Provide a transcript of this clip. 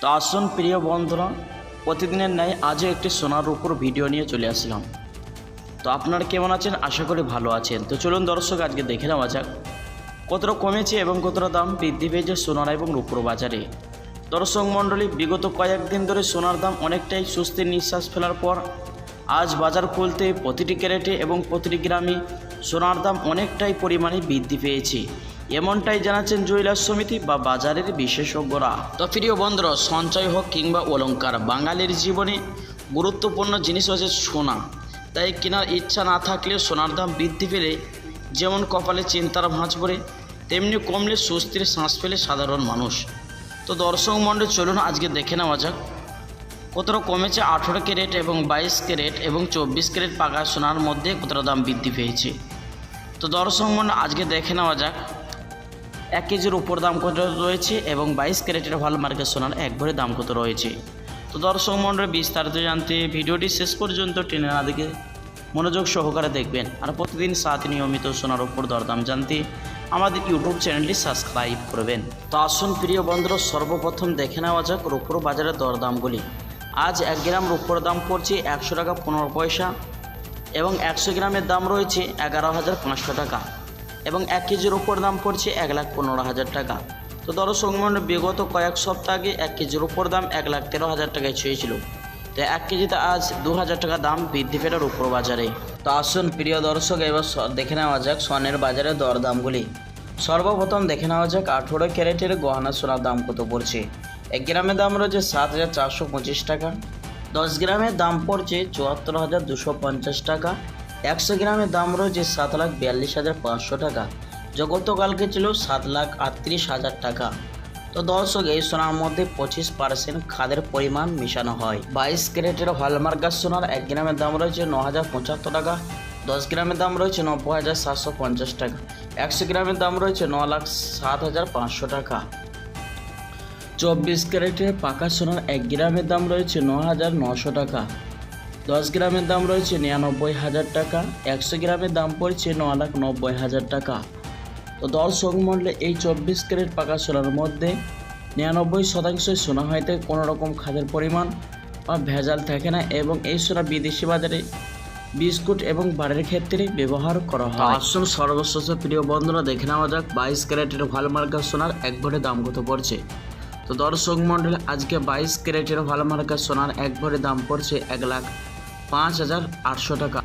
তো আসুন প্রিয় বন্ধুরা, প্রতিদিনের ন্যায় আজও একটি সোনার উপর ভিডিও নিয়ে চলে আসলাম। তো আপনারা কেমন আছেন? আশা করি ভালো আছেন। তো চলুন দর্শক, আজকে দেখে নেওয়া যাক কতটা কমেছে এবং কতটা দাম বৃদ্ধি পেয়েছে সোনার এবং রূপোর বাজারে। দর্শক মণ্ডলী, বিগত কয়েকদিন ধরে সোনার দাম অনেকটাই সুস্থির নিঃশ্বাস ফেলার পর আজ বাজার খুলতে প্রতিটি ক্যারেটে এবং প্রতিটি গ্রামে সোনার দাম অনেকটাই পরিমাণে বৃদ্ধি পেয়েছে। এমনটাই জানাচ্ছেন জুয়েলার্স সমিতি বা বাজারের বিশেষজ্ঞরা। তো প্রিয় বন্ধুরা, সঞ্চয় হোক কিংবা অলঙ্কার বাঙালির জীবনে গুরুত্বপূর্ণ জিনিস হচ্ছে সোনা। তাই কেনার ইচ্ছা না থাকলে সোনার দাম বৃদ্ধি পেলে যেমন কপালে চিন্তার ভাঁজ পড়ে, তেমনি কমলে স্বস্তির শ্বাস ফেলে সাধারণ মানুষ। তো দর্শক মণ্ডল, চলুন আজকে দেখে নেওয়া যাক কতটা কমেছে আঠেরো ক্যারেট এবং বাইশ ক্যারেট এবং চব্বিশ ক্যারেট পাকা সোনার মধ্যে কতটা দাম বৃদ্ধি পেয়েছে। তো দর্শক মণ্ডল, আজকে দেখে নেওয়া যাক এক কেজির উপর দাম কত রয়েছে এবং বাইশ ক্যারেটের ভালো মার্কেট সোনার এক ভরে দাম কত রয়েছে? তো দর্শক মণ্ডল, বিস্তারিত জানতে ভিডিওটি শেষ পর্যন্ত টেনে না দিকে মনোযোগ সহকারে দেখবেন আর প্রতিদিন সাত নিয়মিত সোনার উপর দরদাম জানতে আমাদের ইউটিউব চ্যানেলটি সাবস্ক্রাইব করবেন। তো আসুন প্রিয় বন্ধুরা, সর্বপ্রথম দেখে নেওয়া যাক রূপোর বাজারের দরদামগুলি। আজ এক গ্রাম রূপোর দাম পড়ছে একশো টাকা পনেরো পয়সা এবং একশো গ্রামের দাম রয়েছে এগারো হাজার পাঁচশো টাকা। এবং এক কেজির উপর দাম পড়ছে এক লাখ পনেরো হাজার টাকা। তো দর্শক মণ্ডল বিগত কয়েক সপ্তাহ আগে এক কেজির উপর দাম এক লাখ তেরো হাজার টাকায় ছুঁয়েছিল। তো এক কেজিতে আজ দু হাজার টাকা দাম বৃদ্ধি পেল রূপোর বাজারে তো আসুন প্রিয় দর্শক, এবার দেখে নেওয়া যাক স্বর্ণের বাজারে দরদামগুলি। সর্বপ্রথম দেখে নেওয়া যাক আঠেরো ক্যারেটের গহনা সোনার দাম কত পড়ছে। এক গ্রামের দাম রয়েছে সাত হাজার চারশো পঁচিশ টাকা। দশ গ্রামের দাম পড়ছে চুয়াত্তর হাজার দুশো পঞ্চাশ টাকা। একশো গ্রামের দাম রয়েছে সাত লাখ বিয়াল্লিশ হাজার পাঁচশো টাকা। যা গতকালকে ছিল সাত লাখ আটত্রিশ হাজার টাকা। তো দর্শক, এই সোনার মধ্যে পঁচিশ পার্সেন্ট খাদের পরিমাণ মেশানো হয়। বাইশ ক্যারেটের হলমার্কার সোনার এক গ্রামের দাম রয়েছে ন হাজার পঁচাত্তর টাকা। দশ গ্রামের দাম রয়েছে নব্বই হাজার সাতশো পঞ্চাশ টাকা। একশো গ্রামের দাম রয়েছে ন লাখ সাত হাজার পাঁচশো টাকা। চব্বিশ ক্যারেটের পাকা সোনার এক গ্রামের দাম রয়েছে ন হাজার নশো টাকা। দশ গ্রামের দাম রয়েছে নিরানব্বই হাজার টাকা, একশো গ্রামের দাম পড়ছে ন লাখ নব্বই হাজার টাকা। তো দর্শক মূল্যে এই চব্বিশ ক্যারেট পাকা সোনার মধ্যে নিরানব্বই শতাংশই সোনা হয়তে কোনো রকম খাদের পরিমাণ বা ভেজাল থাকে না এবং এই সোনা বিদেশি বাজারে বিস্কুট এবং বাড়ির ক্ষেত্রে ব্যবহার করা হয়। আসুন সর্বশেষ প্রিয় বন্ধুরা, দেখে নেওয়া যাক বাইশ ক্যারেটের ভালো মার্কার সোনার এক ভরে দাম কত পড়ছে। তো দর্শক মন্ডল আজকে বাইশ ক্যারেটের ভালো মার্কার সোনার এক ভরে দাম পড়ছে এক লাখ পাঁচ হাজার আটশো টাকা।